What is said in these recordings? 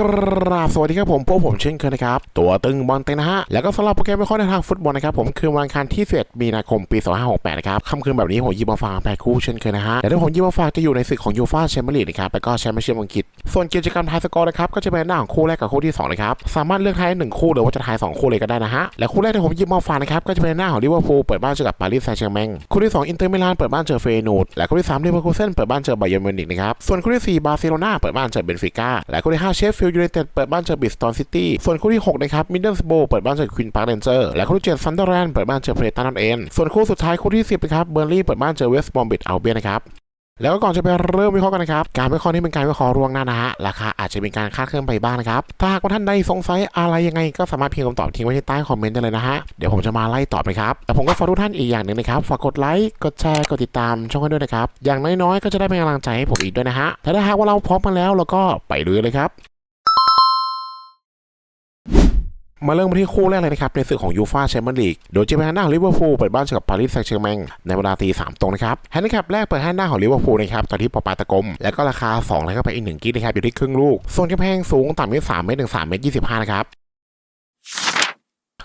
กราบสวัสดีครับผมพวกผมเช่นเคยนะครับ ตัวตึงบอลเตนะฮะ แล้วก็สำหรับโปรแกรมวิเคราะห์ในทางฟุตบอลนะครับผมคืนวันอังคารที่11มีนาคมปี 2568 นะครับค่ำคืนแบบนี้ผมยิบมาฝากแปดคู่เช่นเคยนะฮะแต่ที่ผมยิบมาฝากจะอยู่ในศึกของยูฟ่าแชมเปี้ยนลีกนะครับแล้วก็แชมเปี้ยนชิพอังกฤษ ส่วนกิจกรรมทายสกอร์นะครับก็จะเป็นหน้าของคู่แรกกับคู่ที่สองนะครับสามารถเลือกทายหนึ่งคู่หรือว่าจะทายสองคู่เลยก็ได้นะฮะและคู่แรกที่ผมยิบมาฝากนะครับก็จะเป็นหน้าของลิเวอร์พูลเปิดบ้านเจอกับปารีสแซงต์แชร์แมงคู่ที่สองอินเตอร์มิลานเปิดบ้านเจอเฟยนูดและคู่ที่สามลิเวอร์พูลเซนเปิดบ้านเจอไบเยอร์นมิวนิกนะครับส่วนคู่ที่สี่บาร์เซโลนาเปิดบ้านเจอเบนฟิก้าและคู่ที่ห้าเชฟฟิลยูไนเต็ดเปิดบ้านเจอบิสตันซิตี้ ส่วนคู่ที่หกนะครับมิดเดิลสโบเปิดบ้านเจอควีนพาร์คเรนเจอร์ และคู่ที่เจ็ดซันเดอร์แลนด์เปิดบ้านเจอเพลตันนั่นเองส่วนคู่สุดท้ายคู่ที่สิบนะครับเบอร์ลี่เปิดบ้านเจอเวสต์บอมบิดเอัลเบียนะครับแล้วก่อนจะไปเริ่มวิเคราะห์กันนะครับ การวิเคราะห์นี้เป็นการวิเคราะห์ล่วงหน้านะฮะ ราคาอาจจะมีการคาดเคลื่อนไปบ้างนะครับ ถ้าหากว่าท่านใดสงสัยอะไรยังไงก็สามารถพิมพ์คำตอบทิ้งไว้ที่ใต้คอมเมนต์ได้เลยนะฮะ เดี๋ยวผมจะมาไล่ตอบนะครับ แต่ผมก็ฝากทุกท่านอีกอย่างหนึ่งนะครับ ฝากกดไลค์ กดแชร์ กดติดตามช่องกันด้วยนะครับ อย่างน้อยๆ ก็จะได้เป็นกำลังใจให้ผมอีกด้วยนะฮะถ้าถ้าหากว่าเราพร้อมกันแล้วเราก็ไปดูเลยครับ มาเริ่มที่คู่แรกเลยนะครับในศึกของยูฟาแชมเปี้ยนลีก โดยจะเป็นฮันด้าของลิเวอร์พูลเปิดบ้านเจอกับปารีสแซงต์แชร์แมงในเวลาตีสามตรงนะครับแฮนด์คับแรกเปิดฮันด้าของลิเวอร์พูลนะครับตอนที่ปอปาตะกม แล้วก็ราคา2แล้วก็ไปอีกหนึ่งกิ๊กนะครับอยู่ที่ครึ่งลูก ส่วนกำแพงสูงต่ำที่3เมตรถึง3เมตร25นะครับ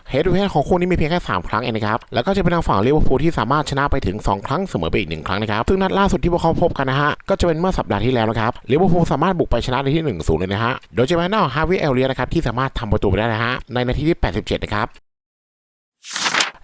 เฮดทูเฮดของคู่นี้มีเพียงแค่3ครั้งเองนะครับแล้วก็จะเป็นทางฝั่งลิเวอร์พูลที่สามารถชนะไปถึง 2 ครั้งเสมอไปอีก1ครั้งนะครับซึ่งนัดล่าสุดที่พวกเขาพบกันนะฮะก็จะเป็นเมื่อสัปดาห์ที่แล้วนะครับลิเวอร์พูลสามารถบุกไปชนะในที่1-0เลยนะฮะโดยจะเป็นหน้าขอฮาวิเอลเลียนะครับที่สามารถทำประตูไปได้นะฮะในนาทีที่ 87 นะครับ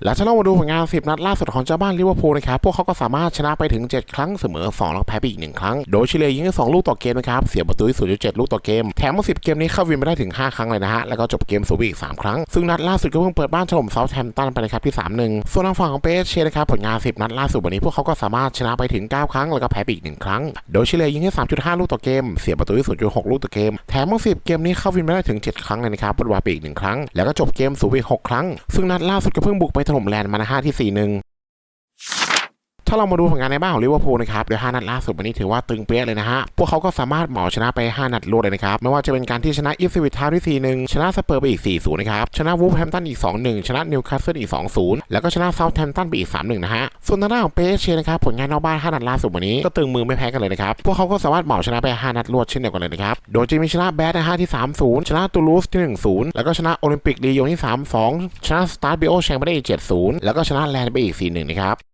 และถ้าเรามาดูผลงาน 10 นัดล่าสุดของเจ้าบ้านลิเวอร์พูลนะครับ พวกเขาก็สามารถชนะไปถึง 7 ครั้งเสมอ 2 แล้วแพ้ไปอีก 1 ครั้ง โดยเฉลี่ยยิง2ลูกต่อเกมนะครับ เสียประตูที่0.7 ลูกต่อเกม แถมมา10 เกมนี้เข้าวินไปได้ถึง 5 ครั้งเลยนะฮะ แล้วก็จบเกมสูบอีก 3 ครั้ง ซึ่งนัดล่าสุดก็เพิ่งเปิดบ้านถล่มเซาท์แฮมป์ตันไปนะครับที่ 3-1 ส่วนทางฝั่งของเปเชนะครับผลงาน 10 นัดล่าสุดวันนี้พวกเขาก็สามารถชนะไปถึง 9 ครั้ง แล้วก็แพ้ไปอีก 1 ครั้ง โดยเฉลี่ยยิงได้3.5 ลูกต่อเกม เสียประตูที่0.6 ลูกต่อเกม แถมมา10 เกมนี้เข้าวินไปได้ถึง 7 ครั้งเลยนะครับบนวาไปอีก1ครั้งแล้วก็จบเกมสูบอีก 6 ครั้ง ซึ่งนัดล่าสุดก็เพิ่งบุกไปถล่มแลนด์มานะฮะที่สี่หนึ่ง ถ้าเรามาดูผลงานในบ้านของลิเวอร์พูลนะครับโดย5นัดล่าสุดวันนี้ถือว่าตึงเปี้ยเลยนะฮะ พวกเขาก็สามารถเหมาชนะไป 5 นัดรวดเลยนะครับ ไม่ว่าจะเป็นการที่ชนะอีฟสวิตทาวน์ที่4-1 ชนะสเปอร์ไปอีก 4-0 นะครับ ชนะวูฟแฮมตันอีก 2-1 ชนะนิวคาสเซิลอีก 2-0 แล้วก็ชนะเซาท์แฮมตันไปอีก 3-1 นะฮะ ส่วนทางด้านของเปเชนะครับผลงานนอกบ้าน 5 นัดล่าสุดวันนี้ก็ตึงมือไม่แพ้กันเลยนะครับ พวกเขาก็สามารถเหมาชนะไป 5 นัดรวดเช่นเดียวกันเลยนะครับ โดยจะมีชนะแบดนะฮะที่ 3-0 ชนะตูลูสที่ 1-0 แล้วก็ชนะโอลิมปิกลียงที่ 3-2 ชนะสตาร์บิโอแชงไปได้อีก7-0 แล้วก็ชนะแลนด์ไปอีก4-1 นะครับ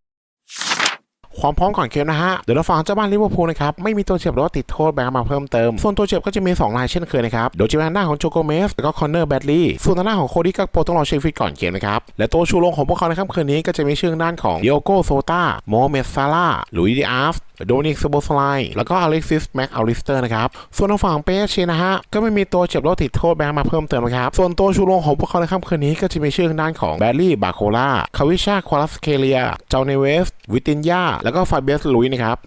ความพร้อมก่อนเกมนะฮะ เดี๋ยวเราฟังเจ้าบ้านลิเวอร์พูลนะครับ ไม่มีตัวเจ็บหรือว่าติดโทษแบงมาเพิ่มเติม ส่วนตัวเจ็บก็จะมี 2 รายเช่นเคยนะครับโดยจะเป็นทางด้าของโจโกเมสแล้วก็คอนเนอร์แบดลีย์ส่วนทางด้าของโคดี้กักโปต้องรอเช็คฟิตก่อนเกมนะครับ และตัวชูโรงของพวกเขาในค่ำคืนนี้ก็จะมีชื่อด้านของดิโอโกโซตาโมเมสซาลาลุยดิอาฟโดนิกสโบสไลแล้วก็อเล็กซิสแม็กอลิสเตอร์นะครับ ส่วนทางฝั่งเปเชนะฮะ ก็ไม่มีตัวเจ็บรือว่าติดโทษแบงมาเพิ่มเติมนะครับ ส่วนตัวชูโรงของพวกเขาในค่ำคืนนี้ก็จะมีชื่อด้านของแบดลี่บาโคลาคาวิชาควาลัสเคเลียเจาเนเวสวิตินยาแแล้วก็ฟาเบียสลุยนะครับ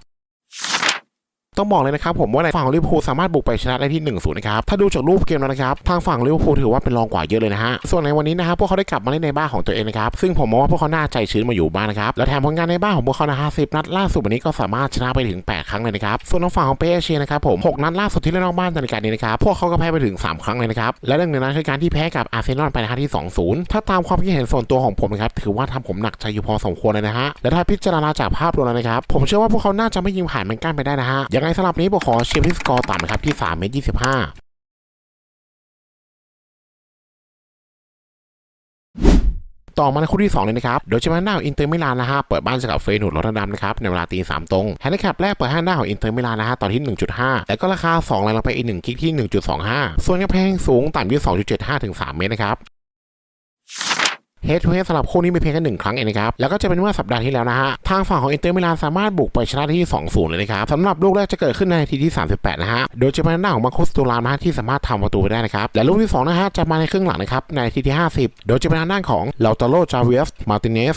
ต้องบอกเลยนะครับผมว่าในฝั่งลิเวอร์พูลสามารถบุกไปชนะได้ที่1-0นะครับ ถ้าดูจากรูปเกมแล้วนะครับ ทางฝั่งลิเวอร์พูลถือว่าเป็นรองกว่าเยอะเลยนะฮะ ส่วนในวันนี้นะครับพวกเขาได้กลับมาเล่นในบ้านของตัวเองนะครับ ซึ่งผมมองว่าพวกเขาน่าใจชื้นมาอยู่บ้านนะครับ และแถมผลงานในบ้านของพวกเขานะฮะ10นัดล่าสุดวันนี้ก็สามารถชนะไปถึง 8 ครั้งเลยนะครับ ส่วนทางฝั่งของเปเชนะครับผม6นัดล่าสุดที่เล่นนอกบ้านในการนี้นะครับพวกเขาก็แพ้ไปถึง 3 ครั้งเลยนะครับและหนึ่งนั้นคือการที่แพ้กับอาร์เซนอลไปนะฮะที่ 2-0 ถ้าตามความคิดเห็นส่วนตัวของผมนะครับถือว่าทำผมหนักใจอยู่พอสมควรเลยนะฮะและถ้าพิจารณาจากภาพรวมแล้วนะครับผมเชื่อว่าพวกเขาน่าจะไม่ยิงผ่านแมนกันไปได้นะฮะยังไงสำหรับนี้ผมขอเชียร์ที่สกอร์ต่ำนะครับที่3เมตร25ต่อมาในคู่ที่ 2 เลยนะครับ โดยจะเป็นหน้าของอินเตอร์มิลานนะฮะ เปิดบ้านเจอกับเฟยนูดรอตเตอร์ดัมนะครับ ในเวลาตีสามตรงแฮนดิแคปแรกเปิดห้าหน้าของอินเตอร์มิลานนะฮะตอนที่ 1.5 แล้วก็ราคา2เลยลงไปอีก 1คิกที่ 1.25 ส่วนกระแพงสูงต่ำที่2.75ถึง3เมตรนะครับ เฮดทูเฮดสำหรับคู่นี้มีเพียงแค่หนึ่งครั้งเองนะครับ แล้วก็จะเป็นเมื่อสัปดาห์ที่แล้วนะฮะ ทางฝั่งของอินเตอร์มิลานสามารถบุกไปชนะที่ 2-0 เลยนะครับสำหรับลูกแรกจะเกิดขึ้นในนาทีที่ 38 นะฮะ โดยจะเป็นหน้าของมาโคสตูลามนะฮะที่สามารถทำประตูไปได้นะครับ และลูกที่2นะฮะจะมาในครึ่งหลังนะครับในนาทีที่ 50 โดยจะเป็นหน้าของลาตาโรจาเวสมาติเนส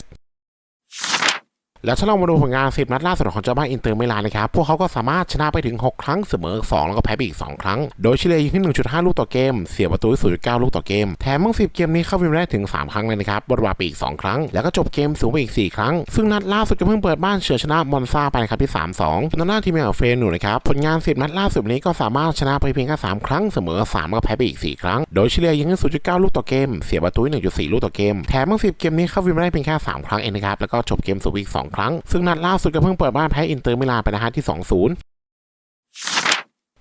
และถ้าเรามาดูผลงาน10นัดล่าสุดของเจ้าบ้านอินเตอร์มิลานนะครับ พวกเขาก็สามารถชนะไปถึง 6 ครั้งเสมอ 2 แล้วก็แพ้ไปอีก 2 ครั้ง โดยเฉลี่ยยิงที่ 1.5 ลูกต่อเกม เสียประตูที่0.9 ลูกต่อเกม แถมทั้ง10 เกมนี้เข้าวินได้ถึง 3 ครั้งเลยนะครับบทบาไปอีก 2 ครั้ง แล้วก็จบเกมสูงไปอีก 4 ครั้ง ซึ่งนัดล่าสุดก็เพิ่งเปิดบ้านเฉือชนะมอนซาไปนะครับที่ 3-2นัดหน้าทีมของเฟนหนูนะครับ ผลงาน 10 นัดล่าสุดนี้ก็สามารถชนะไปเพียงแค่ 3 ครั้งเสมอ 3 แล้วก็แพ้ไปอีก 4 ครั้ง โดยเฉลี่ยยิงที่0.9 ลูกต่อเกม เสียประตู1.4 ลูกต่อเกม แถมทั้ง10 เกมนี้เข้าวินได้เพียงแค่ 3 ครั้งเองนะครับ แล้วก็จบเกมสูงอีก 2ครั้ง ซึ่งนัดล่าสุดก็เพิ่งเปิดบ้านแพ้อินเตอร์มิลานไปนะฮะที่ 2-0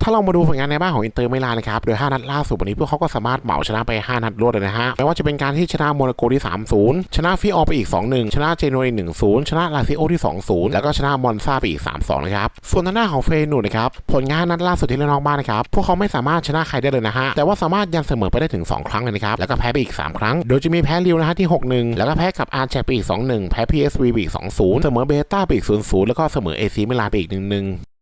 ถ้าเรามาดูผลงานในบ้านของอินเตอร์มิลานนะครับ โดย 5 นัดล่าสุดวันนี้พวกเขาก็สามารถเหมาชนะไป 5 นัดรวดเลยนะฮะไม่ว่าจะเป็นการที่ชนะโมนาโกที่ 3-0 ชนะฟิออไปอีก 2-1 ชนะเจโนอีก1-0 ชนะลาซิโอที่ 2-0 แล้วก็ชนะมอนซาไปอีก 3-2 นะครับ ส่วนทางหน้าของเฟนูนนะครับ ผลงานนัดล่าสุดที่เล่นนอกบ้านนะครับ พวกเขาไม่สามารถชนะใครได้เลยนะฮะ แต่ว่าสามารถยันเสมอไปได้ถึง 2 ครั้งเลยนะครับ แล้วก็แพ้ไปอีก 3 ครั้ง โดยจะมีแพ้ริวนะฮะที่ 6-1 แล้วก็แพ้กับอาร์แชไปอีก 2-1 แพ้ PSV ไปอีก 2-0 เสมอเบต้าไปอีก 0-0 แล้วก็เสมอเอซีมิลานไปอีก 1-1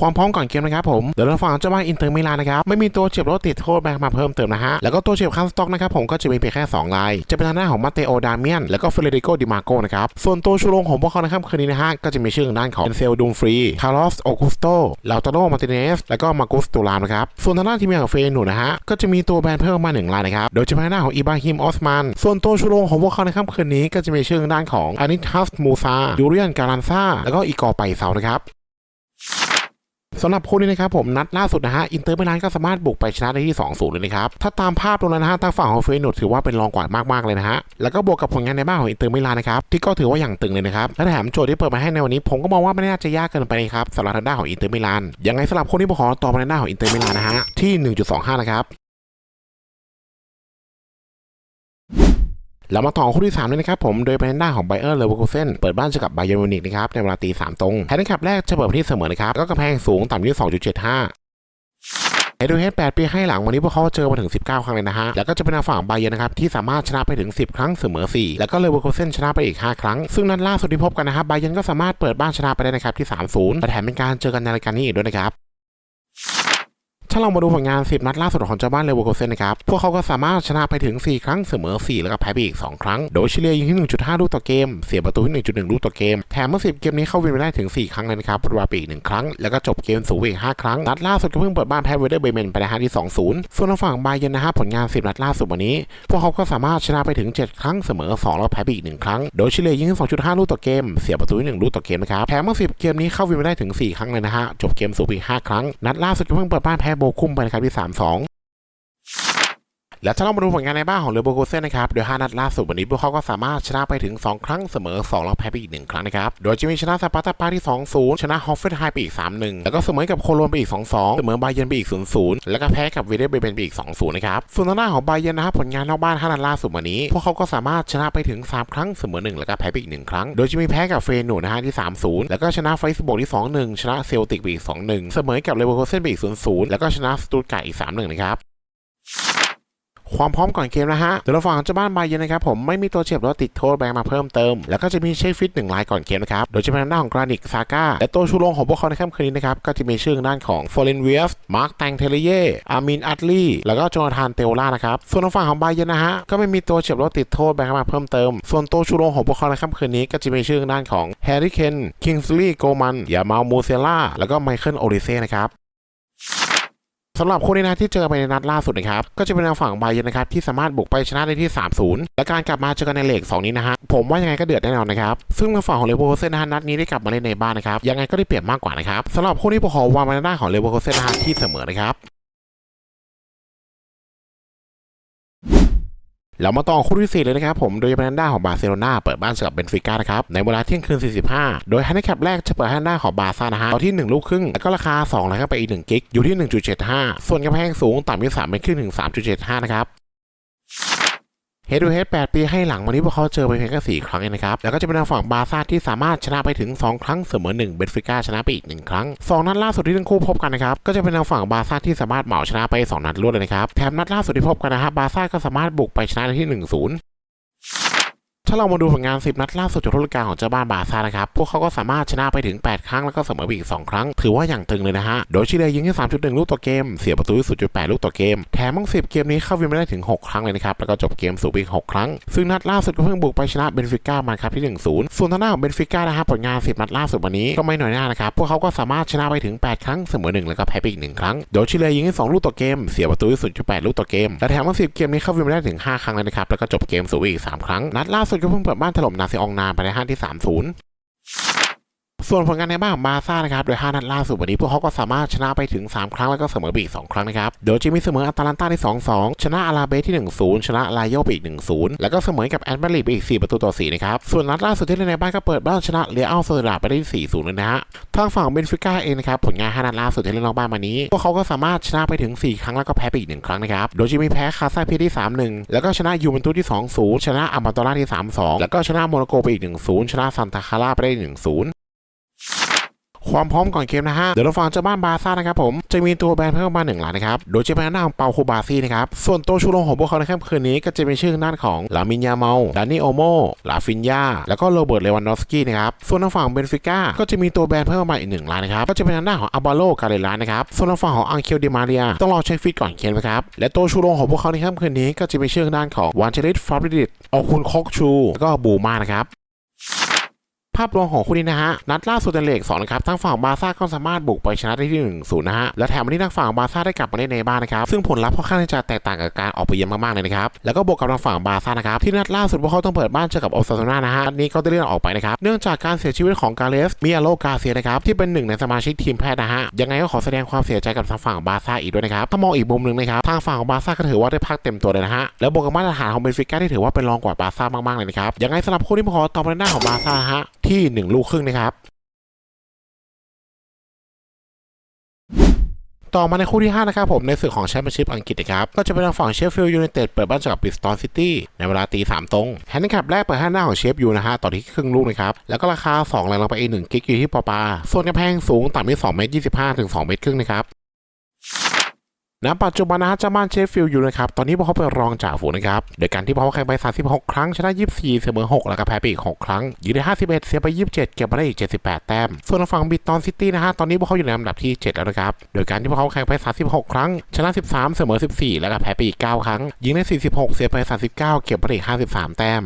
ความพร้อมก่อนเกมนะครับผมเดี๋ยวเราฟังเจ้าบ้านอินเตอร์มิลานนะครับไม่มีตัวเจ็บรถติดโทษแบงมาเพิ่มเติมนะฮะแล้วก็ตัวเจ็บคันสต็อกนะครับผมก็จะมีเพียงแค่2ราย จะเป็นทางหน้าของมาเตโอดาเมียนแล้วก็เฟเดริโกดิมาโกนะครับส่วนตัวชูโรงของพวกเขานะครับคืนนี้นะฮะก็จะมีชื่อทางด้านของเอนเซลดูมฟรีคาร์ลอสโอกุสโตลาตาโนมาติเนสแล้วก็มากุสตูรามนะครับส่วนทางด้านทีมงานของเฟนูนะฮะก็จะมีตัวแบนเพิ่มมาหนึ่งรายนะครับโดยจะเป็นทางหน้าของอิบราฮิมออสมานส่วนตัวชูโรงของพวกเขาในค่ำคืนนี้ก็จะมีชื่อทางด้านของอานิทัสมูซายูเรียนการันซาแล้วก็อีกอไปเซานะครับ สำหรับคู่นี้นะครับผมนัดล่าสุดนะฮะอินเตอร์มิลานก็สามารถบุกไปชนะได้ที่ 2-0 เลยนะครับ ถ้าตามภาพตรงนั้นนะฮะทางฝั่งของเฟยโนดถือว่าเป็นรองกว่ามากๆเลยนะฮะ แล้วก็บวกกับผลงานในบ้านของอินเตอร์มิลานนะครับที่ก็ถือว่าอย่างตึงเลยนะครับ และแถมโจทย์ที่เปิดมาให้ในวันนี้ ผมก็มองว่าไม่น่าจะยากเกินไปนะครับสำหรับทางด้านของอินเตอร์มิลานยังไงสำหรับคนที่ผมขอต่อมาในด้านของอินเตอร์มิลานนะฮะที่ 1.25 นะครับ เรามาต่อคู่ที่3เลยนะครับผมโดยเป็นด้านของไบเออร์เลเวอร์คูเซนเปิดบ้านเจอกับไบเยอร์มิวนิกนะครับในเวลาตี3ตรงแพนคับแรกจะเปิดที่เสมอนะครับก็กำแพงสูงต่ำที่2.75เอดูเฮด8ปีให้หลังวันนี้พวกเขาเจอมาถึง 19 ครั้งเลยนะฮะ แล้วก็จะเป็นทางฝั่งไบเยร์นะครับที่สามารถชนะไปถึง 10 ครั้งเสมอ 4 แล้วก็เลเวอร์คูเซนชนะไปอีก 5 ครั้ง ซึ่งนัดล่าสุดที่พบกันนะครับไบเยร์ก็สามารถเปิดบ้านชนะไปได้นะครับที่ 3-0และแถมเป็นการเจอกันในรายการนี้อีกด้วยนะครับ ถ้าเรามาดูผลงาน10นัดล่าสุดของเจ้าบ้านเลเวอร์คูเซนนะครับ พวกเขาก็สามารถชนะไปถึง 4 ครั้งเสมอ 4 แล้วก็แพ้ไปอีก 2 ครั้ง โดยเฉลี่ยยิงที่ 1.5 ลูกต่อเกม เสียประตูที่ 1.1 ลูกต่อเกม แถมเมื่อ 10 เกมนี้เข้าวินไปได้ถึง 4 ครั้งเลยนะครับปรวาไปอีก 1 ครั้ง แล้วก็จบเกมสูงอีก 5 ครั้ง นัดล่าสุดก็เพิ่งเปิดบ้านแพ้เวเดอร์เบเมนไปในะฮะที่2-0 ส่วนทางฝั่งบาเยนนะฮะผลงาน 10 นัดล่าสุดวันนี้ พวกเขาก็สามารถชนะไปถึง 7 ครั้งเสมอ 2 แล้วแพ้ไปอีก 1 ครั้ง โดยเฉลี่ยยิงที่2.5 ลูกต่อเกม เสียประตูที่ 1 ลูกต่อเกมนะครับ แถมเมื่อ 10 เกมนี้เข้าวินไปได้ถึง 4 ครั้งเลยนะฮะจบเกมสูงอีก 5 ครั้งนัดล่าสุดก็เพิ่งเปิดบ้านแพ้โบคุมไปนะครับที่สามสอง และถ้าเรามาดูผลงานในบ้านของเลโบโกเซนนะครับ โดย 5 นัดล่าสุดวันนี้พวกเขาก็สามารถชนะไปถึง 2 ครั้งเสมอ 2 แล้วแพ้ไปอีก 1 ครั้งนะครับ โดยจะมีชนะซาปาตาปาที่ 2-0 ชนะฮอฟเฟนไฮไปอีก 3-1 แล้วก็เสมอกับโคโลนไปอีก 2-2 เสมอบาเยนไปอีก 0-0 แล้วก็แพ้กับเวเดเบเบนไปอีก 2-0 นะครับ ส่วนทางด้าของบาเยนนะครับผลงานนอกบ้าน 5 นัดล่าสุดวันนี้ พวกเขาก็สามารถชนะไปถึง 3 ครั้งเสมอ 1 แล้วก็แพ้ไปอีก 1 ครั้ง โดยจะมีแพ้กับเฟรนูนะฮะที่ 3-0 แล้วก็ชนะไฟสบอร์กที่ 2-1 ชนะเซลติกไปอีก 2-1 เสมอกับเลโบโกเซนไปอีก 0-0 แล้วก็ชนะสตูดไก่อีก 3-1 นะครับ ความพร้อมก่อนเกมนะฮะเดี๋ยวเราฟังเจ้าบ้านบาเยนนะครับผมไม่มีตัวเจ็บแล้วติดโทษแบงมาเพิ่มเติม แล้วก็จะมีเชฟฟิตหนึ่งรายก่อนเกมนะครับโดยจะเป็นทางด้านของกรานิกซาก้าและตัวชูโรงของพวกเขาในค่ำคืนนี้นะครับก็จะมีชื่อทางด้านของฟอร์เรนเวียสมาร์คแตงเทเลเย่อามินอัตลีแล้วก็โจนาธานเตลล่านะครับส่วนฝั่งของบาเยนนะฮะก็ไม่มีตัวเจ็บแล้วติดโทษแบงมาเพิ่มเติม ส่วนตัวชูโรงของพวกเขาในค่ำคืนนี้ก็จะมีชื่อทางด้านของแฮร์รี่เคนคิงส์ลีย์โกมันยามาลมูเซล่าแล้วก็ไมเคิลโอริเซ่นะครับ สำหรับคู่นี้นะที่เจอไปในนัดล่าสุดนะครับก็จะเป็นทางฝั่งไบเยนนะครับที่สามารถบุกไปชนะได้ที่ 3-0 และการกลับมาเจอกันในเลก2นี้นะฮะผมว่ายังไงก็เดือดแน่นอนนะครับซึ่งทางฝั่งของเลเวอร์โคเซนนะฮะนัดนี้ได้กลับมาเล่นในบ้านนะครับยังไงก็ได้เปรียบมากกว่านะครับสำหรับคู่นี้ผมขอวางมาในด้านของเลเวอร์โคเซนนะฮะที่เสมอนะครับ เรามาต่อคู่ที่ 4 เลยนะครับผม โดยเป็นทางด้าของบาร์เซโลนาเปิดบ้านเจอกับเบนฟิก้านะครับ ในเวลาเที่ยงคืน 45 โดยฮันดิแคปแรกจะเปิดฮันด้าของบาร์ซ่านะฮะต่อที่ 1 ลูกครึ่ง แล้วก็ราคา2แล้วก็ไปอีก 1 กิก อยู่ที่ 1.75 ส่วนกำแพงสูงต่ำที่3เป็นขึ้นถึง 3.75 นะครับ เฮดูเฮดแปดปีให้หลังวันนี้พวกเขาเจอไปเพียงแค่สี่ครั้งเองนะครับ แล้วก็จะเป็นทางฝั่งบาซ่าที่สามารถชนะไปถึง 2 ครั้งเสมอ1เบนฟิก้าชนะไปอีก 1 ครั้ง 2 นัดล่าสุดที่ทั้งคู่พบกันนะครับ ก็จะเป็นทางฝั่งบาซ่าที่สามารถเหมาชนะไป 2 นัดรวดเลยนะครับ แถมนัดล่าสุดที่พบกันนะครับบาซ่าก็สามารถบุกไปชนะได้ที่ 1-0 ถ้าเรามาดูผลงาน 10 นัดล่าสุดจากฤดูกาลของเจ้าบ้านบาซ่านะครับ พวกเขาก็สามารถชนะไปถึง 8 ครั้งแล้วก็เสมอไปอีก 2 ครั้ง ถือว่าอย่างตึงเลยนะฮะ โดยชิเลยิงที่ 3.1 ลูกต่อเกม เสียประตูที่0.8 ลูกต่อเกม แถมทั้ง 10 เกมนี้เข้าวินไม่ได้ถึง 6 ครั้งเลยนะครับ แล้วก็จบเกมสูงไปอีก 6 ครั้ง ซึ่งนัดล่าสุดก็เพิ่งบุกไปชนะเบนฟิก้ามาครับที่ 1-0 ส่วนทางด้านของเบนฟิก้านะฮะผลงาน 10 นัดล่าสุดวันนี้ก็ไม่หน้อยหน้านะครับพวกเขาก็สามารถชนะไปถึง 8 ครั้งเสมอ1แล้วก็แพ้ไปอีก1ครั้ง โดยชิเลยิงที่2ลูกต่อเกม เสียประตูที่0.8 ลูกต่อเกม และแถมทั้ง10 เกมนี้เข้าวินไม่ได้ถึง 5 ครั้งเลยนะครับแล้วก็จบเกมสูงไปอีก 3 ครั้งนัดล่าสุดก็เพิ่งเปิดบ้านถล่มนาซิองนาไปในห้าที่3-0 ส่วนผลงานในบ้านของบาซ่านะครับ โดย 5 นัดล่าสุดวันนี้ พวกเขาก็สามารถชนะไปถึง 3 ครั้ง แล้วก็เสมอไปอีก 2 ครั้งนะครับ โดยจะมีเสมออัตแลนตาที่2-2 ชนะอาราเบสที่ 1-0 ชนะลายโยไปอีก 1-0 แล้วก็เสมอกับแอนเบรีไปอีก 4 ประตูต่อ 4 นะครับ ส่วนนัดล่าสุดที่เล่นในบ้านก็เปิดบ้านชนะเรียอัลโซดาไปได้ที่4-0เลยนะฮะ ทางฝั่งเบนฟิก้าเองนะครับ ผลงาน 5 นัดล่าสุดที่เล่นนอกบ้านมานี้ พวกเขาก็สามารถชนะไปถึง 4 ครั้งแล้วก็แพ้ไปอีก 1 ครั้งนะครับ โดยจะมีแพ้คาซาเพียที่3-1 แล้วก็ชนะยูเวนตุสที่2-0 ชนะอามาโตราที่3-2 แล้วก็ชนะโมนโกไปอีก 1-0 ชนะซันตาคาร่าไปได้ 1-0 ความพร้อมก่อนเกมนะฮะ เดี๋ยวเราฟังเจ้าบ้านบาซ่านะครับผม จะมีตัวแบนเพิ่มมาหนึ่งล้านนะครับ โดยจะเป็นหน้าของเปาโคบาซี่นะครับ ส่วนตัวชูโรงของพวกเขาในค่ำคืนนี้ก็จะเป็นชื่อด้านของลามินยาเมาดานิโอโมลาฟินยาแล้วก็โรเบิร์ตเลวันดอฟสกี้นะครับ ส่วนทางฝั่งเบนฟิก้าก็จะมีตัวแบนเพิ่มมาอีกหนึ่งล้านนะครับ ก็จะเป็นหน้าของอาบาโลกาเลลานะครับ ส่วนทางฝั่งของอังเคลดิมาเรียต้องรอเช็คฟิตก่อนเกมนะครับ และตัวชูโรงของพวกเขาในค่ำคืนนี้ก็จะเป็นชื่อด้านของวานเชลิสฟาบริดิตออคุนคอกชูแล้วก็บูมานะครับ ภาพรวมของคู่นี้นะฮะ นัดล่าสุดในเลก2นะครับทั้งฝั่งบาซ่าก็สามารถบุกไปชนะได้ที่1 0นย์นะฮะ และแถมวันนี้ทางฝั่งบาซ่าได้กลับมาเล่นในบ้านนะครับ ซึ่งผลลัพธ์ค่อนข้างจะแตกต่างกับการออกไปเยือนมากๆเลยนะครับ แล้วก็บวกกับทางฝั่งบาซ่านะครับ ที่นัดล่าสุดพวกเขาต้องเปิดบ้านเจอกับโอสซาโซนานะฮะนัดนี้ก็ได้เลื่อนออกไปนะครับ เนื่องจากการเสียชีวิตของกาเลสมิอาโลกาเซียนะครับที่เป็นหนึ่งในสมาชิกทีมแพทย์นะฮะยังไงก็ขอแสดงความเสียใจกับทางฝั่งบาซ่าอีกด้วยนะครับถ้ามองอีกมุมหนึ่งนะครับทางฝั่งของบาซ่าก็ถือว่าได้พักเต็มตัวเลยนะฮะแล้วบวกกับมาตรฐานของเบนฟิก้าที่ถือว่าเป็นรองกว่าบาซ่ามากๆเลยนะครับยังไงสำหรับคู่นี้ผมขอตอบในหน้าของบาซ่าฮะที่หนึ่งลูกครึ่งนะครับ ต่อมาในคู่ที่ 5 นะครับผมในศึกของแชมเปี้ยนชิพอังกฤษนะครับ ก็จะเป็นทางฝั่งเชฟฟิลด์ยูไนเต็ดเปิดบ้านเจอกับบิสตอนซิตี้ในเวลาตีสามตรงแฮนดิแคปแรกเปิดห้าหน้าของเชฟยูนะฮะต่อที่ครึ่งลูกนะครับ แล้วก็ราคา2แรงลงไปอีกหนึ่งกิกอยู่ที่ปอปา ส่วนกำแพงสูงต่ำที่2เมตร25ถึง2เมตรครึ่งนะครับ ณปัจจุบันนะฮะเจ้าบ้านเชฟฟิลด์อยู่นะครับ ตอนนี้พวกเขาเป็นรองจ่าฝูงนะครับ โดยการที่พวกเขาแข่งไป 36 ครั้ง ชนะ 24 เสมอ 6 แล้วก็แพ้ไปอีก 6 ครั้งยืนได้51 เสียไป 27 เก็บมาได้อีก 78 แต้ม ส่วนฝั่งบิตตอนซิตี้นะฮะ ตอนนี้พวกเขาอยู่ในลำดับที่ 7 แล้วนะครับ โดยการที่พวกเขาแข่งไป 36 ครั้ง ชนะ 13 เสมอ 14 แล้วก็แพ้ไปอีก 9 ครั้ง ยิงได้ 46 เสียไป 39 เก็บมาได้อีก 53 แต้ม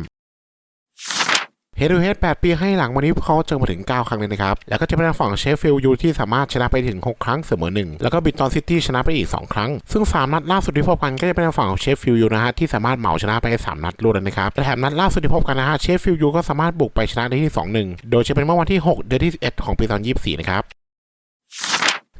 เฮดูเฮด8ปีให้หลังวันนี้พวกเขาเจอมาถึง 9 ครั้งเลยนะครับ แล้วก็จะเป็นทางฝั่งเชฟฟิลด์ยูที่สามารถชนะไปถึง 6 ครั้งเสมอ1แล้วก็บิตตอนซิตี้ชนะไปอีก 2 ครั้ง ซึ่ง 3 นัดล่าสุดที่พบกันก็จะเป็นทางฝั่งของเชฟฟิลด์ยูนะฮะที่สามารถเหมาชนะไปได้3นัดรวดนะครับแต่แถมนัดล่าสุดที่พบกันนะฮะเชฟฟิลด์ยูก็สามารถบุกไปชนะได้ที่ 2-1 โดยจะเป็นเมื่อวันที่ 6 เดือนที่11ของปี2024 นะครับ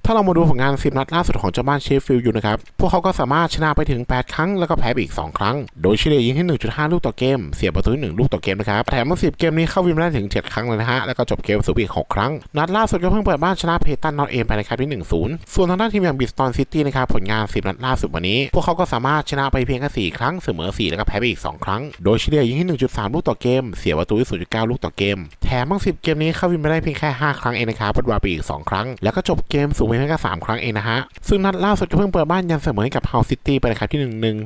ถ้าเรามาดูผลงานสิบนัดล่าสุดของเจ้าบ้านเชฟฟิลด์อยู่นะครับ พวกเขาก็สามารถชนะไปถึง 8 ครั้ง แล้วก็แพ้ไปอีก 2 ครั้ง โดยเฉลี่ยยิงที่1.5 ลูกต่อเกม เสียประตู 1 ลูกต่อเกมนะครับ แถมมา10 เกมนี้เข้าวิมได้ถึง 7 ครั้งเลยนะฮะ แล้วก็จบเกมสูบอีก 6 ครั้ง นัดล่าสุดก็เพิ่งเปิดบ้านชนะเพตันนอตเอมไปนะครับที่ 1-0 ส่วนทางด้านทีมอย่างบิสตอนซิตี้นะครับผลงาน 10 นัดล่าสุดวันนี้ พวกเขาก็สามารถชนะไปเพียงแค่4ครั้ง เสมอ 4 แล้วก็แพ้ไปอีก 2 ครั้ง โดยเฉลี่ยยิงที่1.3 ลูกต่อเกม เสียประตูที่0.9 ลูกต่อเกม แถมทั้ง10 เกมนี้เข้าวินได้เพียงแค่ 5 ครั้งเองนะครับปัดวาไปอีก 2 ครั้ง แล้วก็จบเกมสูงเพียงแค่สามครั้งเองนะฮะซึ่งนัดล่าสุดก็เพิ่งเปิดบ้านยันเสมอให้กับเฮาซิตี้ไปนะครับที่หนึ่งหนึ่ง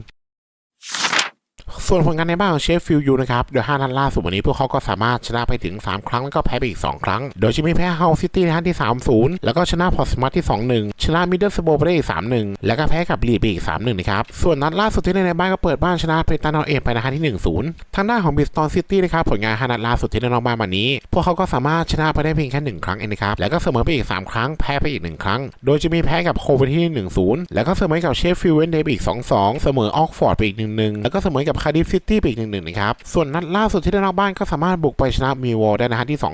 ส่วนผลงานในบ้านของเชฟฟิลด์ยูนะครับโดย5นัดล่าสุดวันนี้พวกเขาก็สามารถชนะไปถึง 3 ครั้งแล้วก็แพ้ไปอีก 2 ครั้ง โดยจะมีแพ้เฮาซิตี้นะฮะที่ 3-0 แล้วก็ชนะพอตสมาร์ทที่ 2-1 ชนะมิดเดิลสโบไปได้อีก 3-1 แล้วก็แพ้กับลีดไปอีก 3-1 นะครับ ส่วนนัดล่าสุดที่เล่นในบ้านก็เปิดบ้านชนะเพตันนอเอไปนะฮะที่ 1-0 ทางด้านของบิสตอนซิตี้นะครับผลงาน5นัดล่าสุดที่เล่นนอกบ้านวันนี้ พวกเขาก็สามารถชนะไปได้เพียงแค่1ครั้งเองนะครับแล้วก็เสมอไปอีก 3 ครั้งแพ้ไปอีก 1 ครั้ง โดยจะมีแพ้กับโคไปที่ 1-0 แล้วก็เสมอกับเชฟฟิลด์เวนเดย์ไปอีก 2-2 เสมอออกฟอร์ดไปอีก 1-1 แล้วก็เสมอกับคาร์ดิฟซิตี้ไปอีก1-1นะครับ ส่วนนัดล่าสุดที่ได้นอกบ้านก็สามารถบุกไปชนะมีวอลได้นะฮะที่ 2-0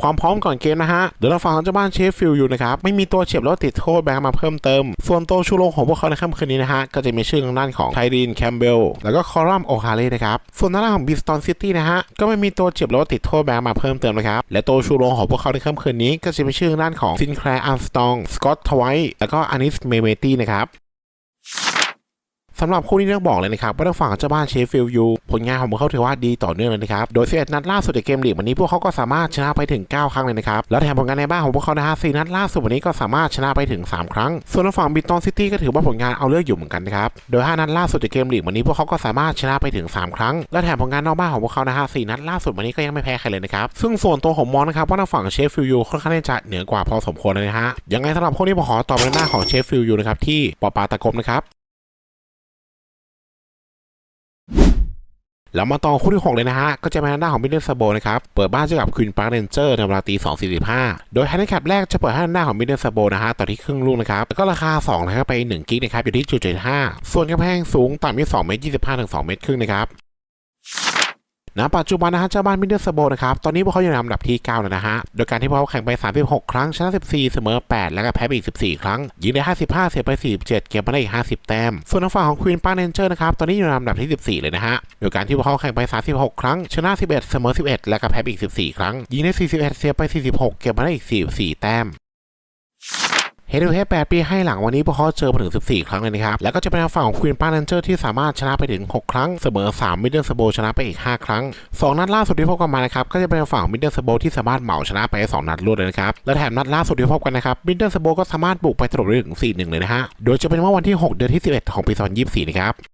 ความพร้อมก่อนเกมนะฮะ เดี๋ยวเราฟังเจ้าบ้านเชฟฟิลด์อยู่นะครับ ไม่มีตัวเฉียบแล้วติดโทษแบงค์มาเพิ่มเติม ส่วนตัวชูโรงของพวกเขาในค่ำคืนนี้นะฮะ ก็จะมีชื่อทางด้านของไทรีนแคมเบล แล้วก็คอรัมโอฮาเล่นะครับ ส่วนทางด้านของบิสตอนซิตี้นะฮะ ก็ไม่มีตัวเจ็บแล้วติดโทษแบงค์มาเพิ่มเติมนะครับ และตัวชูโรงของพวกเขาในค่ำคืนนี้ ก็จะมีชื่อทางด้านของซินแคลร์อันสตอง สกอตทไวท์แล้วก็อานิสเมเมตี้นะครับ สำหรับคู่นี้ต้องบอกเลยนะครับว่าทางฝั่งเจ้าบ้านเชฟฟิลด์ยูผลงานของพวกเขาถือว่าดีต่อเนื่องเลยนะครับ โดย 11 นัดล่าสุดในเกมลีกวันนี้พวกเขาก็สามารถชนะไปถึง 9 ครั้งเลยนะครับ แล้วแถมผลงานในบ้านของพวกเขานะฮะ4นัดล่าสุดวันนี้ก็สามารถชนะไปถึง 3 ครั้ง ส่วนทางฝั่งบิตตอนซิตี้ก็ถือว่าผลงานเอาเลือกอยู่เหมือนกันนะครับ โดย 5 นัดล่าสุดในเกมลีกวันนี้พวกเขาก็สามารถชนะไปถึง 3 ครั้ง และแถมผลงานนอกบ้านของพวกเขานะฮะ4นัดล่าสุดวันนี้ก็ยังไม่แพ้ใครเลยนะครับ ซึ่งส่วนตัวผมมองนะครับว่าทางฝั่งเชฟฟิลด์ยูค่อนข้างจะเหนือกว่าพอสมควรเลยนะฮะยังไงสำหรับคู่นี้ผมขอตอบในหน้าของเชฟฟิลด์ยูนะครับที่ปอปาตะกบนะครับ แล้วมาต่อคู่ที่ 6 เลยนะฮะ ก็จะเป็นทางด้านของมิดเดิลสโบนะครับ เปิดบ้านเจอกับควีนปาร์คเรนเจอร์ในเวลาตี2.45โดยแฮนด์แคปแรกจะเปิดให้หน้านของมิดเดิลสโบนะฮะต่อที่ครึ่งลูกนะครับ แล้วก็ราคา2นะครับไป 1 กิกนะครับอยู่ที่จุดเจ็ดห้าส่วนกำแพงสูงต่ำที่2เมตร25ถึง2เมตรครึ่งนะครับ ณปัจจุบันนะฮะเจ้าบ้านมิเดิลสโบนะครับ ตอนนี้พวกเขาอยู่ในลำดับที่ 9 แล้วนะฮะ โดยการที่พวกเขาแข่งไป 36 ครั้ง ชนะ 14 เสมอ 8 แล้วก็แพ้ไปอีก 14 ครั้ง ยิงได้ 55 เสียไป 47 เก็บมาได้อีก 50 แต้ม ส่วนทางฝั่งของควีนปาร์เนนเจอร์นะครับ ตอนนี้อยู่ในลำดับที่ 14 เลยนะฮะ โดยการที่พวกเขาแข่งไป 36 ครั้ง ชนะ 11 เสมอ 11 แล้วก็แพ้ไปอีก 14 ครั้ง ยิงได้ 41 เสียไป 46 เก็บมาได้อีก 44 แต้ม เฮดูเฮด8ปีให้หลังวันนี้พวกเขาเจอมาถึง 14 ครั้งเลยนะครับ แล้วก็จะเป็นทาฝั่งของควีนป้าเนนเจอร์ที่สามารถชนะไปถึง 6 ครั้ง เสมอ3มิดเดิลสโบชนะไปอีก 5 ครั้ง 2 นัดล่าสุดที่พบกันมานะครับ ก็จะเป็นทาฝั่งมิดเดิลสโบที่สามารถเหมาชนะไป 2 นัดรวดเลยนะครับ และแถมนัดล่าสุดที่พบกันนะครับมิดเดิลสโบก็สามารถบุกไปถล่มได้ถึง4-1เลยนะฮะ โดยจะเป็นเมื่อวันที่ 6 เดือนที่ 11 ของปี2024 นะครับ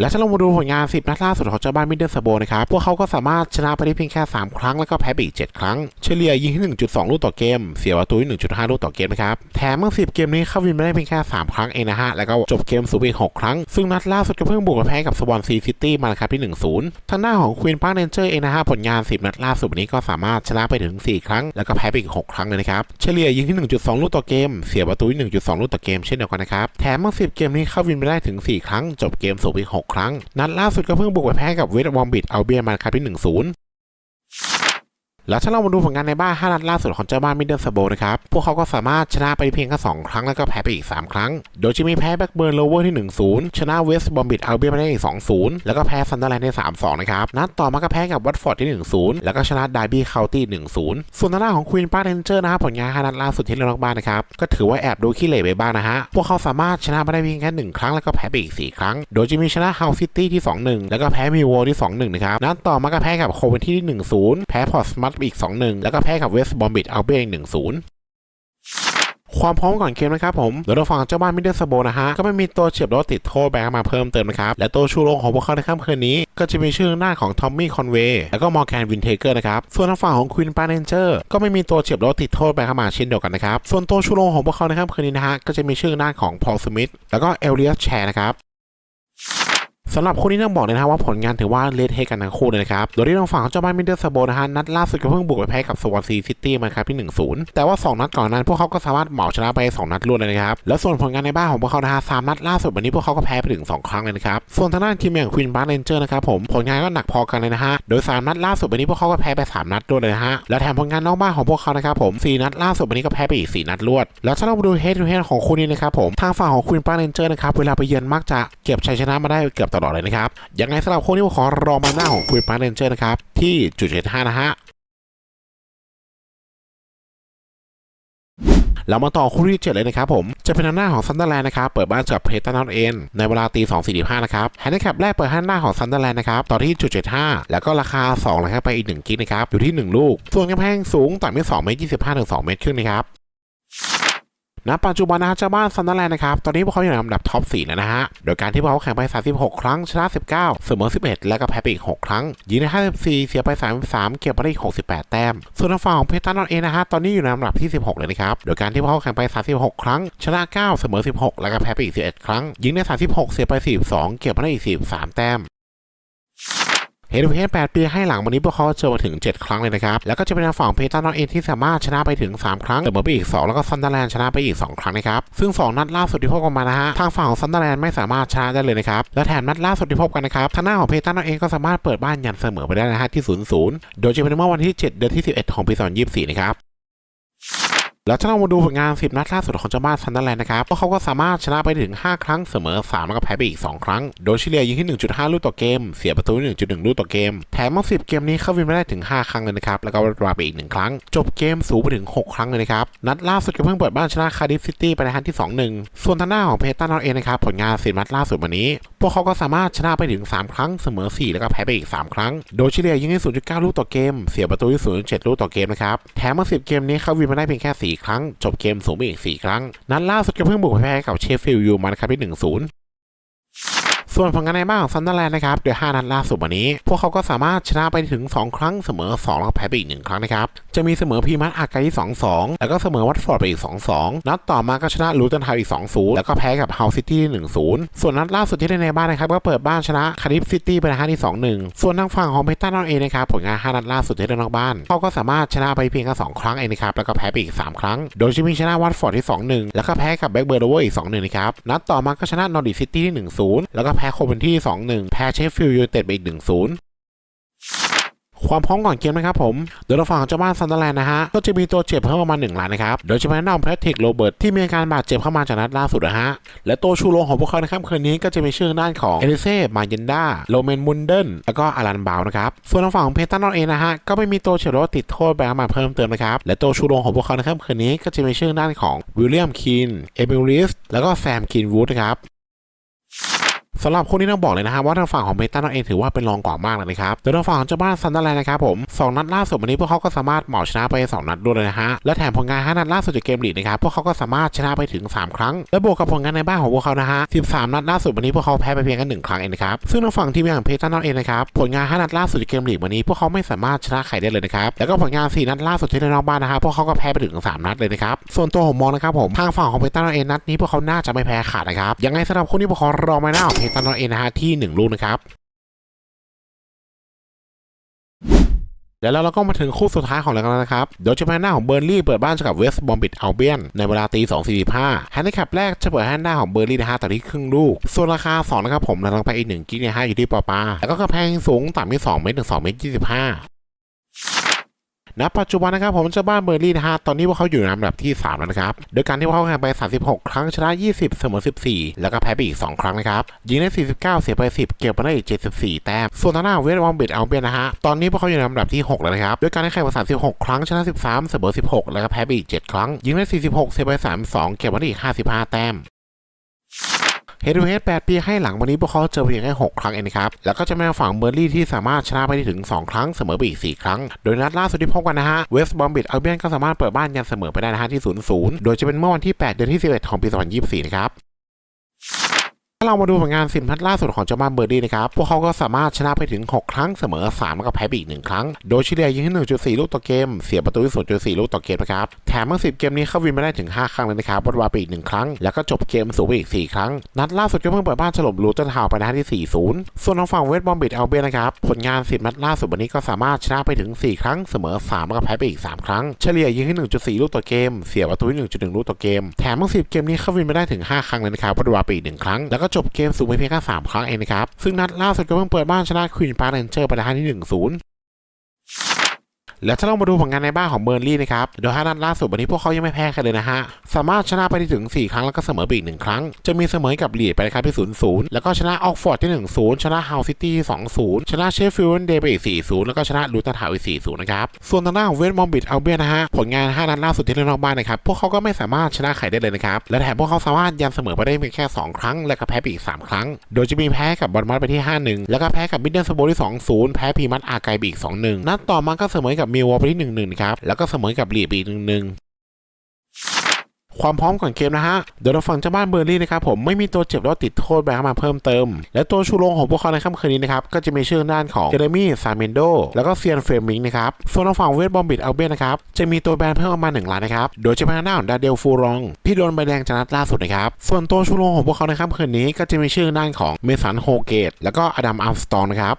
และถ้าเรามาดูผลงาน 10 นัดล่าสุดของเจ้าบ้านมิดเดิลสโบนะครับ พวกเขาก็สามารถชนะไปได้เพียงแค่ 3 ครั้ง แล้วก็แพ้ไปอีก 7 ครั้ง เฉลี่ยยิงที่ 1.2 ลูกต่อเกม เสียประตูที่ 1.5 ลูกต่อเกมนะครับ แถมเมื่อ 10 เกมนี้เข้าวินไม่ได้เพียงแค่ 3 ครั้งเองนะฮะ แล้วก็จบเกมสูบอีก 6 ครั้ง ซึ่งนัดล่าสุดก็เพิ่งบุกแพ้กับสวอนซีซิตี้มานะครับที่ 1-0 ทางหน้าของควีนพาร์คเรนเจอร์เองนะฮะ ผลงาน 10 นัดล่าสุดนี้ก็สามารถชนะไปถึง 4 ครั้ง แล้วก็แพ้ไปอีก 6 ครั้งเลยนะครับ เฉลี่ยยิงที่ 1.2 ลูกต่อเกม เสียประตูที่ 1.2 ลูกต่อเกมเช่นเดียวกันนะครับ แถมเมื่อ 10 เกมนี้เข้าวินไปได้ถึง 4 ครั้ง จบเกมสูบอีก 6ครั้ง นัดล่าสุดก็เพิ่งบุกไปแพ้กับเวสต์บอมบิดเอาเบียมาครับที่1-0 แล้วถ้าเรามาดูผลงานในบ้าน5นัดล่าสุดของเจ้าบ้านมิดเดิลสโบนะครับ พวกเขาก็สามารถชนะไปเพียงแค่2ครั้งแล้วก็แพ้ไปอีก 3 ครั้ง โดยจะมีแพ้แบ็กเบิร์นโลเวอร์ที่ 1-0 ชนะเวสต์บอมบิดเอาเบียมาได้อีก 2-0 แล้วก็แพ้ซันเดอร์แลนด์ได้ 3-2 นะครับ นัดต่อมาก็แพ้กับวัตฟอร์ดที่ 1-0 แล้วก็ชนะดาร์บี้เคาน์ตี้ 1-0 ส่วนทางด้านของควีนปาร์เรนเจอร์นะครับผลงาน5นัดล่าสุดที่เล่นนอกบ้านนะครับก็ถือว่าแอบดูขี้เหร่ไปบ้างนะฮะพวกเขาสามารถชนะมาได้เพียงแค่1ครั้งแล้วก็แพ้ไปอีก 4 ครั้ง โดยจะมีชนะเฮาซิตี้ที่ 2-1 แล้วก็แพ้มิวโวที่ 2-1 นะครับนัดต่อมาก็แพ้กับโคเวนที่1-0 แพ้พอร์ตสมัตอีก 2-1 แล้วก็แพ้กับเวสต์บอมบิดเอาเบง1-0ความพร้อมก่อนเกมนะครับผมโดยเราฟังเจ้าบ้านมิดเดิลสโบนะฮะ ก็ไม่มีตัวเฉียบรถติดโทษแบงค์มาเพิ่มเติมนะครับ และตัวชูโรงของพวกเขาในค่ำคืนนี้ ก็จะมีชื่อหน้าของทอมมี่คอนเวย์แล้วก็มอร์แกนวินเทเกอร์นะครับ ส่วนทางฝั่งของควินปาเนนเจอร์ก็ไม่มีตัวเฉียบรถติดโทษแบงค์มาเช่นเดียวกันนะครับ ส่วนตัวชูโรงของพวกเขาในค่ำคืนนี้นะฮะก็จะมีชื่อหน้าของพอลสมิธแล้วก็เอลเลียสแชร์นะครับ สำหรับคู่นี้ต้องบอกเลยนะว่าผลงานถือว่าเลทเทกันทั้งคู่เลยนะครับ โดยที่ทางฝั่งของเจ้าบ้านมิดเดิลสโบนะฮะนัดล่าสุดก็เพิ่งบุกไปแพ้กับสวอนซีซิตี้มาครับที่ 1-0 แต่ว่า 2 นัดก่อนนั้นพวกเขาก็สามารถเหมาชนะไป 2 นัดรวดเลยนะครับ แล้วส่วนผลงานในบ้านของพวกเขานะฮะสามนัดล่าสุดวันนี้พวกเขาก็แพ้ไปถึง 2 ครั้งเลยนะครับ ส่วนทางด้านทีมอย่างควีนบาร์เรนเจอร์นะครับผมผลงานก็หนักพอกันเลยนะฮะ โดย 3 นัดล่าสุดวันนี้พวกเขาก็แพ้ไป 3 นัดรวดเลยนะฮะ และแถมผลงานนอกบ้านของพวกเขานะครับผม4นัดล่าสุดวันนี้ก็แพ้ไปอีก 4 นัดรวด แล้วถ้าเรามาดูเฮดทูเฮดของคู่นี้นะครับผมทางฝั่งของควีนบาร์เรนเจอร์นะครับเวลาไปเยือนมักจะเก็บชัยชนะมาได้เกือบตลอดเลยนะครับ ยังไงสำหรับคู่นี้ผมขอรอมาหน้าของคุยปาร์เรนเจอร์นะครับ ที่จุดเจ็ดห้านะฮะเรามาต่อคู่ที่7เลยนะครับผม จะเป็นหน้าของซันเดอร์แลนด์นะครับ เปิดบ้านกับเพตันนอตเอนในเวลาตี2 4 5นะครับแฮนดิแคปแรกเปิดห้หน้าของซันเดอร์แลนด์นะครับ ต่อที่จุด75แล้วก็ราคา2เลยครับไปอีก1กิกนะครับ อยู่ที่ 1 ลูก ส่วนกำแพงสูงต่ำที่2เมตร25ถึง2เมตรครึ่งนะครับ ณปัจจุบันนะฮะเจ้าบ้านซันเดอร์แลนด์นะครับ ตอนนี้พวกเขาอยู่ในลำดับท็อป 4 แล้วนะฮะ โดยการที่พวกเขาแข่งไป 36 ครั้ง ชนะ 19 เสมอ 11 แล้วก็แพ้ไปอีก 6 ครั้ง ยิงได้ 54 เสียไป 33 เก็บมาได้อีก 68 แต้ม ส่วนทางฝั่งของเพตันนอนเองนะฮะ ตอนนี้อยู่ในลำดับที่ 16 เลยนะครับ โดยการที่พวกเขาแข่งไป 36 ครั้ง ชนะ 9 เสมอ 16 แล้วก็แพ้ไปอีก 11 ครั้ง ยิงได้ 36 เสียไป 42 เก็บมาได้อีก 43 แต้ม เฮดทูเฮด8ปีให้หลังวันนี้พวกเขาเจอมาถึง 7 ครั้งเลยนะครับ แล้วก็จะเป็นทางฝั่งเพตันนอเองที่สามารถชนะไปถึง 3 ครั้งเสมอไปอีก 2 แล้วก็ซันเดอร์แลนด์ชนะไปอีก 2 ครั้งนะครับ ซึ่ง 2 นัดล่าสุดที่พบกันมานะฮะ ทางฝั่งของซันเดอร์แลนด์ไม่สามารถชนะได้เลยนะครับ และแถมนัดล่าสุดที่พบกันนะครับ ทางหน้าของเพตันนอเองก็สามารถเปิดบ้านยันเสมอไปได้นะฮะที่ 0-0 โดยจะเป็นเมื่อวันที่ 7 เดือนที่ 11 ของปี2024 นะครับ แล้วถ้าเรามาดูผลงาน 10 นัดล่าสุดของเจ้าบ้านซันเดอร์แลนด์นะครับพวกเขาก็สามารถชนะไปถึง 5 ครั้งเสมอ 3 แล้วก็แพ้ไปอีก 2 ครั้ง โดยเฉลี่ยยิงที่ 1.5 ลูกต่อเกม เสียประตู 1.1 ลูกต่อเกม แถมเมื่อ10 เกมนี้เข้าวินไม่ได้ถึง 5 ครั้งเลยนะครับ แล้วก็ราไปอีก 1 ครั้ง จบเกมสูงไปถึง 6 ครั้งเลยนะครับ นัดล่าสุดก็เพิ่งเปิดบ้านชนะคาร์ดิฟซิตี้ไปในทันที่ 2-1 ส่วนทางหน้าของเพตันนอตเองนะครับ ผลงาน 10 นัดล่าสุดวันนี้ พวกเขาก็สามารถชนะไปถึง 3 ครั้ง เสมอ 4 แล้วก็แพ้ไปอีก 3 ครั้ง โดยเฉลี่ยยิงที่ 0.9 ลูกต่อเกม เสียประตูที่0.7 ลูกต่อเกมนะครับ แถมเมื่อ10 เกมนี้เข้าวินไมาได้เพียงแค่4 ครั้ง จบเกมสูงไปอีก 4 ครั้ง นัดล่าสุดก็เพิ่งบุกแพ้กับเชฟฟิลด์ยูมานะครับที่1-0 ส่วนผลงานในบ้านของซันเดอร์แลนด์นะครับโดย 5 นัดล่าสุดวันนี้ พวกเขาก็สามารถชนะไปถึง 2 ครั้งเสมอ 2 แล้วแพ้ไปอีก 1 ครั้งนะครับ จะมีเสมอพีมัสอากาที่ 2-2 แล้วก็เสมอวัตฟอร์ดไปอีก 2-2 นัดต่อมาก็ชนะลูตันทาวอีก 2-0 แล้วก็แพ้กับเฮาซิตี้1-0 ส่วนนัดล่าสุดที่ได้ในบ้านนะครับก็เปิดบ้านชนะคาริฟซิตี้ไปในทันที่ 2-1 ส่วนทางฝั่งของเพตันนอนเองนะครับผลงาน 5 นัดล่าสุดที่ได้นอกบ้านเขาก็สามารถชนะไปเพียงแค่2ครั้งเองนะครับแล้วก็แพ้ไปอีก 3 ครั้ง โดยจะมีชนะวัตฟอร์ดที่ 2-1 แล้วก็แพ้กับแบ็กเบิร์ดโอเวอร์อีก 2-1 นะครับ นัดต่อมาก็ชนะนอร์ดิซิตี้ที่ 1-0 แล้วก็แพ้โคเวนที่ 2-1 แพ้เชฟฟิลด์ยูไนเต็ดไปอีก 1-0ความพร้อมก่อนเกมนะครับผมโดยทางฝั่งของเจ้าบ้านซันเดอร์แลนด์นะฮะ ก็จะมีตัวเจ็บเพิ่มประมาณหนึ่งรายนะครับ โดยเฉพาะน้องแพทริกโรเบิร์ตที่มีอาการบาดเจ็บเข้ามาจากนัดล่าสุดนะฮะ และตัวชูโรงของพวกเขาในค่ำคืนนี้ก็จะมีชื่อด้านของเอลิเซ่ มาเยนดาโรเมนมุนเดนแล้วก็อารันบาวนะครับ ส่วนทางฝั่งของเพตันนอนเองนะฮะ ก็ไม่มีตัวเฉลวติดโทษแบบมาเพิ่มเติมนะครับ และตัวชูโรงของพวกเขาในค่ำคืนนี้ก็จะมีชื่อด้านของวิลเลียมคีนเอมิลิส แล้วก็แซมคีนวูดนะครับ สำหรับคู่นี้ต้องบอกเลยนะฮะว่าทางฝั่งของเบต้านั่นเองถือว่าเป็นรองกว่ามากเลยนะครับโดยทางฝั่งของเจ้าบ้านซันเดอร์แลนด์นะครับผมสองนัดล่าสุดวันนี้พวกเขาก็สามารถเหมาชนะไปสองนัดด้วยเลยนะฮะและแถมผลงานห้านัดล่าสุดจากเกมลีกนะครับพวกเขาก็สามารถชนะไปถึง 3 ครั้ง และบวกกับผลงานในบ้านของพวกเขานะฮะ13 นัดล่าสุดวันนี้พวกเขาแพ้ไปเพียงแค่หนึ่งครั้งเองนะครับซึ่งทางฝั่งทีมอย่างเพต้านั่นเองนะครับผลงานห้านัดล่าสุดจากเกมลีกวันนี้พวกเขาไม่สามารถชนะใครได้เลยนะครับแล้วก็ผลงานสี่นัดล่าสุดที่ในนอกบ้านนะฮะพวกเขาก็แพ้ไปถึงสามนัดเลยนะครับส่วนตัวผมมองนะครับผมทางฝั่งของเพตันเองนัดนี้พวกเขาน่าจะไม่แพ้ขาดนะครับยังไงสำหรับคู่นี้พวกเขารอไม่ได้เพต้านั่นเอนะฮะที่หนึ่งลูกนะครับแล้วเราก็มาถึงคู่สุดท้ายของเรากันแล้วนะครับโดยจะเป็นหน้าของเบอร์ลี่เปิดบ้านจอกับเวสต์บอมบิดอัลเบียนในเวลาตีสองสี่สิบห้าแฮนดิแคปแรกจะเปิดให้หน้าของเบอร์ลี่นะฮะต่อที่ครึ่งลูก ส่วนราคาสองนะครับผมลงไปอีก1กิกนะฮะอยู่ที่ปอปาแล้วก็กระแพงสูงต่ำที่สองเมตรถึงสองเมตรยี่สิบห้า ณปัจจุบันนะครับผมเจ้าบ้านเบอร์ลี่นะฮะตอนนี้พวกเขาอยู่ในลำดับที่ 3 แล้วนะครับ โดยการที่พวกเขาแข่งไป 36 ครั้งชนะ 20 เสมอ 14 แล้วก็แพ้ไปอีก 2 ครั้งนะครับยิงได้ 49 เสียไป 10 เก็บมาได้อีก 74 แต้ม ส่วนทางหน้าเวสต์บอมบิดอัลเบียนนะฮะตอนนี้พวกเขาอยู่ในลำดับที่ 6 แล้วนะครับโดยการที่แข่งไป 36 ครั้งชนะ 13 เสมอ 16 แล้วก็แพ้ไปอีก 7 ครั้งยิงได้ 46 เสียไป 32 เก็บมาได้อีก 55 แต้ม เฮด o ูเฮด8ปีให้หลังวันนี้พวกเขาเจอเพียงแค่6ครั้งเองนะครับ แล้วก็จะมาฝั่งเบอร์ลี่ที่สามารถชนะไปได้ถึง 2 ครั้งเสมอไปอีก 4 ครั้ง โดยนัดล่าสุดที่พบกันนะฮะ เวสต์บอมบิดอัลเบียนก็สามารถเปิดบ้านยันเสมอไปได้นะฮะที่ 0-0 โดยจะเป็นเมื่อวันที่ 8 เดือนที่ 11 ของปี 2024 นะครับาเรามาดูผลงานสิบนัดล่าสุดของเจ้าบ้านเบอร์ดี้นะครับ พวกเขาก็สามารถชนะไปถึง 6 ครั้งเสมอ 3 แล้วก็แพ้ไปอีก 1 ครั้ง โดยเฉลี่ยยิงที่ 1.4 ลูกต่อเกม เสียประตูที่0.4 ลูกต่อเกมนะครับ แถมเมื่อ 10 เกมนี้เข้าวินมาได้ถึง 5 ครั้งเลยนะครับวัดวาไปอีก 1 ครั้ง แล้วก็จบเกมสูงไปอีก 4 ครั้ง นัดล่าสุดก็เพิ่งเปิดบ้านฉลบลูตันทาวไปนะที่ 4-0 ส่วนทางฝั่งเวสต์บอมบิดเอัลเบียนะครับ ผลงาน10นัดล่าสุดวันนี้ก็สามารถชนะไปถึง 4 ครั้งเสมอ 3 แล้วก็แพ้ไปอีก 3 ครั้ง เฉลี่ยยิงที่ 1.4 ลูกต่อเกม เสียประตูที่1.1 ลูกต่อเกม แถมเมื่อ 10 เกมนี้เข้าวินมาได้ถึง 5 ครั้งเลยนะครับวัดวาไปอีก 1 ครั้งแล้วก็จบเกมสูงไปเพียงแค่3ครั้งเองนะครับ ซึ่งนัดล่าสุดก็เพิ่งเปิดบ้านชนะควีนปาร์เรนเจอร์ไปได้ที่1-0 แล้วถ้าเรามาดูผลงานในบ้านของเบอร์ลี่นะครับโดยห้านัดล่าสุดวันนี้พวกเขายังไม่แพ้ใครเลยนะฮะ สามารถชนะไปถึง 4 ครั้งแล้วก็เสมอไปอีก1ครั้ง จะมีเสมอกับลีดไปนะครับที่ 0-0 แล้วก็ชนะออกฟอร์ดที่ 1-0 ชนะฮาวซิตี้2-0 ชนะเชฟฟิลด์เดย์ไปอีก 4-0 แล้วก็ชนะลูตันทาวน์อีก 4-0 นะครับ ส่วนทางด้านของเวสต์มอมบิดเอัลเบียนนะฮะ ผลงาน 5 นัดล่าสุดที่เล่นนอกบ้านนะครับ พวกเขาก็ไม่สามารถชนะใครได้เลยนะครับ และแถมพวกเขาสามารถยันเสมอไปได้เพียงแค่ 2 ครั้ง และก็แพ้ไปอีก 3 ครั้ง โดยจะมีแพ้กับบอลมัดไปที่ 5-1 แล้วก็แพ้กับมิดเดิลสโบที่ 2-0 แพ้พีมัดอาไกไปอีก 2-1 นัดต่อมาก็เสมอกับมิลวอลไปที่1-1นะครับ แล้วก็เสมอกับลีดอีก1-1ความพร้อมก่อนเกมนะฮะ โดยทางฝั่งเจ้าบ้านเบอร์ลี่นะครับผมไม่มีตัวเจ็บแล้วติดโทษแบงมาเพิ่มเติม และตัวชูโรงของพวกเขาในค่ำคืนนี้นะครับก็จะมีชื่อด้านของเจเรมี่ซาเมนโดแล้วก็เซียนเฟรมิงนะครับส่วนทางฝั่งเวสต์บอมบิดอัลเบียนนะครับจะมีตัวแบนเพิ่มออกมาหนึ่งล้านนะครับโดยจะเป็นทางด้าของดาเดลฟูรองที่โดนใบแดงจากนัดล่าสุดนะครับส่วนตัวชูโรงของพวกเขาในค่ำคืนนี้ก็จะมีชื่อด้านของเมสันโฮเกตแล้วก็อดัมอัลสตองนะครับ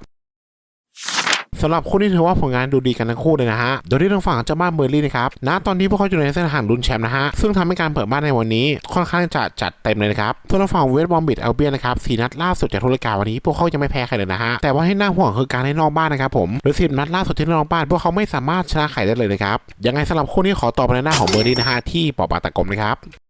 สำหรับคู่นี้ถือว่าผลงานดูดีกันทั้งคู่เลยนะฮะ โดยที่ทางฝั่งเจ้าบ้านเบอร์ลี่นะครับ ณ ตอนนี้พวกเขาอยู่ในเส้นทางลุ้นแชมป์นะฮะ ซึ่งทำให้การเปิดบ้านในวันนี้ค่อนข้างจะจัดเต็มเลยนะครับส่วนทางฝั่งเวสต์บอมบิดเอลเบียนะครับสี่นัดล่าสุดจากทุรการวันนี้พวกเขายังไม่แพ้ใครเลยนะฮะ แต่ว่าให้น่าห่วงคือการให้นอกบ้านนะครับผมโดยสิบนัดล่าสุดที่นอกบ้านพวกเขาไม่สามารถชนะใครได้เลยนะครับ ยังไงสำหรับคู่นี้ขอตอบไปในหน้าของเบอร์ลี่นะฮะที่ปอปาตะกรมนะครับ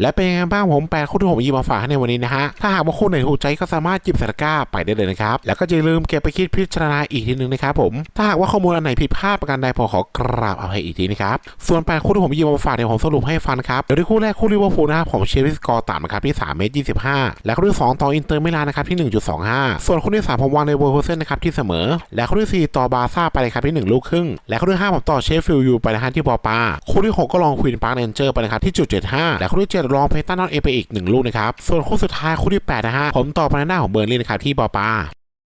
และเป็นยังไงบ้างผมแปดคู่ที่ผมหยิบมาฝากในวันนี้นะฮะ ถ้าหากว่าคู่ไหนถูกใจก็สามารถจิบส่ตะกร้าไปได้เลยนะครับ แล้วก็อย่าลืมเก็บไปคิดพิจารณาอีกทีหนึ่งนะครับผม ถ้าหากว่าข้อมูลอันไหนผิดพลาดประการใดผมขอกราบเอาให้อีกทีนะครับ ส่วนแปดคู่ที่ผมหยิบมาฝากเนี่ยผมสรุปให้ฟังครับ เดี๋ยวที่คู่แรกคู่ลิเวอร์พูลนะครับผมเชียร์ที่สกอร์ต่ำนะครับที่3เมตร25 และคู่ที่2ต่ออินเตอร์มิลานนะครับที่ 1.25 ส่วนคู่ที่3ผมวางในเวอร์โฮเซนนะครับที่เสมอ และคู่ที่4ต่อบาซ่าไปเลยครับที่ 1 ลูกครึ่ง และคู่ที่5ผมต่อเชฟฟิลด์ยูไปนะฮะที่ปอปาคู่ที่ 6 ก็ลองควีนพาร์คเรนเจอร์ไปนะครับที่จุด75และคู่ที่7ลองเพตันนอตเอไปอีก 1 ลูกนะครับ ส่วนคู่สุดท้ายคู่ที่ 8 นะฮะ ผมต่อไปในหน้าของเบอร์ลินนะครับที่ปอปา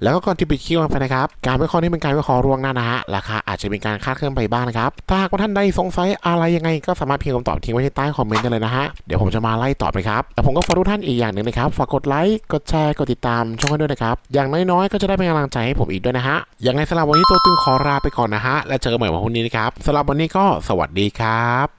แล้วก็ก่อนที่ปิดคลิปกันไปนะครับ การวิเคราะห์นี้เป็นการวิเคราะห์ร่วงหน้านะฮะ ราคาอาจจะมีการคาดเคลื่อนไปบ้างนะครับ ถ้าหากว่าท่านใดสงสัยอะไรยังไงก็สามารถพิมพ์คำตอบทิ้งไว้ที่ใต้คอมเมนต์ได้เลยนะฮะ เดี๋ยวผมจะมาไล่ตอบนะครับ แต่ผมก็ฝากทุกท่านอีกอย่างหนึ่งนะครับ ฝากกดไลค์ กดแชร์ กดติดตามช่องให้ด้วยนะครับ อย่างน้อยๆ ก็จะได้เป็นกำลังใจให้ผมอีกด้วยนะฮะยังไงสำหรับวันนี้ตัวตึงขอลาไปก่อนนะฮะ และเจอกันใหม่วันพรุ่งนี้นะครับสำหรับวันนี้ก็สวัสดีครับ